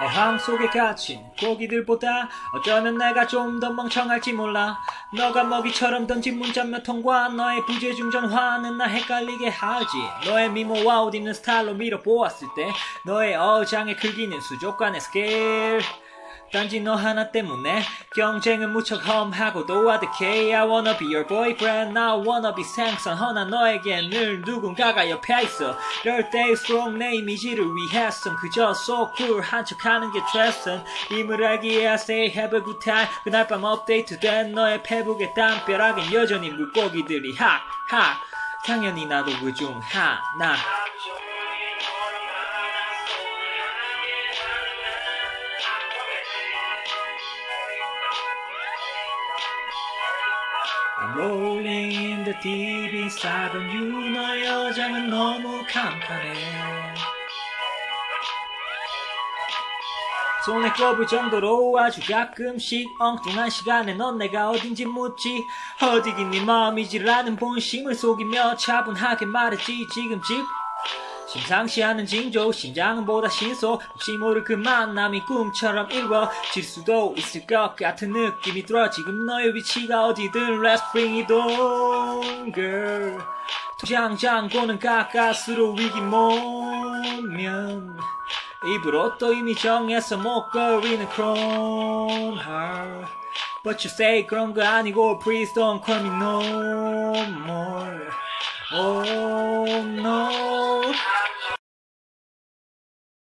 내함 속에 갇힌 고기들보다 어쩌면 내가 좀 더 멍청할지 몰라. 너가 먹이처럼 던진 문자 몇 통과 너의 부재중 전화는 나 헷갈리게 하지. 너의 미모와 옷 입는 스타일로 밀어보았을 때 너의 어장의 크기는 수족관의 스케일. 단지 너 하나 때문에 경쟁은 무척 험하고도 아득해. I wanna be your boyfriend. I wanna be 생선 허나 너에게 늘 누군가가 옆에 있어. 이럴 때일수록 내 이미지를 위해선 그저 so cool 한 척하는 게 최선. 임을 알기에 I say have a good time. 그날 밤 업데이트된 너의 페북의 담벼락엔 여전히 물고기들이 하하. 당연히 나도 그중 하나 I'm rolling in the deep inside of you 너의 여장은 너무 칸칸해. 손에 꼽을 정도로 아주 가끔씩 엉뚱한 시간에 넌 내가 어딘지 묻지. 어디긴 네 마음이지라는 본심을 속이며 차분하게 말했지. 지금 집 심상치 않은 징조 심장은 보다 신속. 혹시 모를 그 만남이 꿈처럼 이루어질 수도 있을 것 같은 느낌이 들어. 지금 너의 위치가 어디든 Let's bring it on girl. 장장고는 가까스로 위기 모면. 입으로 또 이미 정해서 목걸이는 chrome heart. But you say 그런 거 아니고 Please don't call me no more. Oh no